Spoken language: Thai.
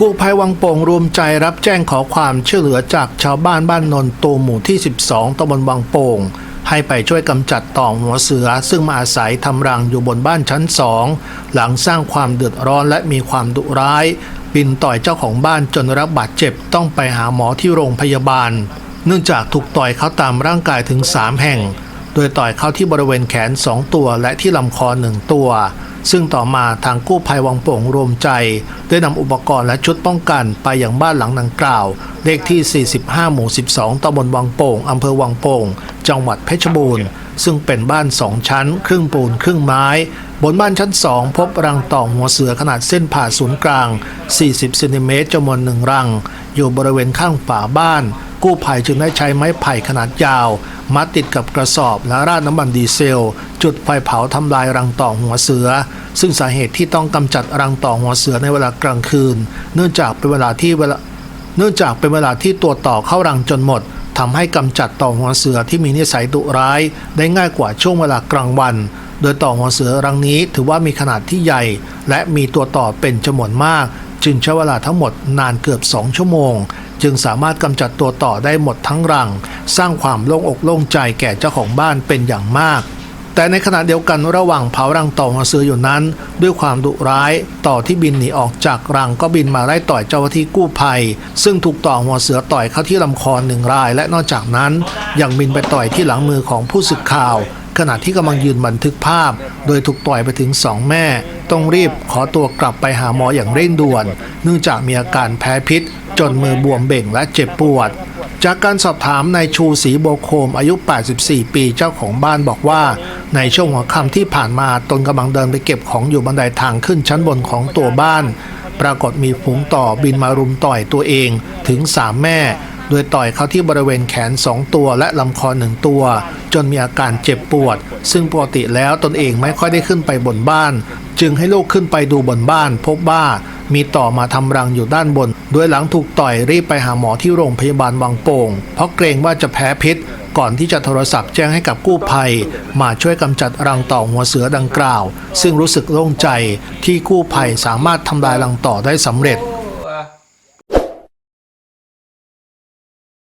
กู้ภัยวังโป่งรวมใจรับแจ้งขอความช่วยเหลือจากชาวบ้านบ้านนนตูหมู่ที่ 12ตำบลวังโป่ง ให้ไปช่วยกำจัดต่อหัวเสือ ซึ่งมาอาศัยทำรังอยู่บนบ้านชั้นสองหลังสร้างความเดือดร้อนและมีความดุร้ายบินต่อยเจ้าของบ้านจนรับบาดเจ็บต้องไปหาหมอที่โรงพยาบาล เนื่องจากถูกต่อยเขาตามร่างกายถึง 3 แห่ง ดยต่อยเข้าที่บริเวณแขน 2 ตัวและที่ลำคอ1ตัว ซึ่งต่อมาทางกู้ภัยวังโป่งรวมใจ ได้นำอุปกรณ์และชุดป้องกันไปยังบ้านหลังดังกล่าว เลขที่ 45 หมู่ 12ตำบลวังโป่งอำเภอวังโป่ง จังหวัดเพชรบูรณ์ ซึ่งเป็นบ้าน2ชั้น ครึ่งปูนครึ่งไม้ บนบ้านชั้น2พบรังต่อหัวเสือขนาดเส้นผ่าศูนย์กลาง 40เซนติเมตรจำนวนหนึ่งรัง อยู่บริเวณข้างฝาบ้าน กู้ภัยจึงได้ใช้ไม้ไผ่ขนาดยาว มัดติดกับกระสอบและราดน้ำมันดีเซล จุดไฟเผาทำลายรังต่อหัวเสือ ซึ่งสาเหตุที่ต้องกำจัดรังต่อหัวเสือในเวลากลางคืน เนื่องจากเป็นเวลาที่เวลาเนื่องจากเป็นเวลาที่ตัวต่อเข้ารังจนหมดทำให้กำจัดต่อหัวเสือที่มีนิสัยดุร้าย ได้ง่ายกว่าช่วงเวลากลางวัน โดยต่อหัวเสือรังนี้ถือว่ามีขนาดที่ใหญ่ และมีตัวต่อเป็นจำนวนมาก จึงใช้เวลาทั้งหมดนานเกือบ 2 ชั่วโมง จึงสามารถกำจัดตัวต่อได้หมดทั้งรัง สร้างความโล่งอกโล่งใจแก่เจ้าของบ้านเป็นอย่างมาก แต่ในขณะเดียวกันระหว่างเผารังต่อหัวเสืออยู่นั้น ด้วยความดุร้ายต่อที่บินหนีออกจากรังก็บินมาไล่ต่อยเจ้าหน้าที่กู้ภัย ซึ่งถูกต่อหัวเสือต่อยเข้าที่ลำคอหนึ่งราย และนอกจากนั้นยังบินไปต่อยที่หลังมือของผู้สึกข่าว ขณะที่กำลังยืนบันทึกภาพ โดยถูกต่อยไปถึงสองแม่ ต้องรีบขอตัวกลับไปหาหมออย่างเร่งด่วน เนื่องจากมีอาการแพ้พิษ จนมือบวมเบ่งและเจ็บปวด จากการสอบถามนายชูศรีโบโคมอายุ 84 ปีเจ้าของบ้านบอกว่า ในช่วงหัวค่ำที่ผ่านมาตนกำลังเดินไปเก็บของอยู่บันไดทางขึ้นชั้นบนของตัวบ้าน ปรากฏมีฝูงต่อบินมารุมต่อยตัวเองถึง3แม่ โดยต่อยเข้าที่บริเวณแขน 2 ตัวและลำคอหนึ่งตัว จนมีอาการเจ็บปวด ซึ่งปกติแล้วตนเองไม่ค่อยได้ขึ้นไปบนบ้าน จึงให้ลูกขึ้นไปดูบนบ้าน พบว่ามีต่อมาทำรังอยู่ด้านบน โดยหลังถูกต่อยรีบไปหาหมอที่โรงพยาบาลวังโป่ง เพราะเกรงว่าจะแพ้พิษ ก่อนที่จะโทรศัพท์แจ้งให้กับกู้ภัย มาช่วยกำจัดรังต่อหัวเสือดังกล่าว ซึ่งรู้สึกโล่งใจที่กู้ภัยสามารถทำลายรังต่อได้สำเร็จ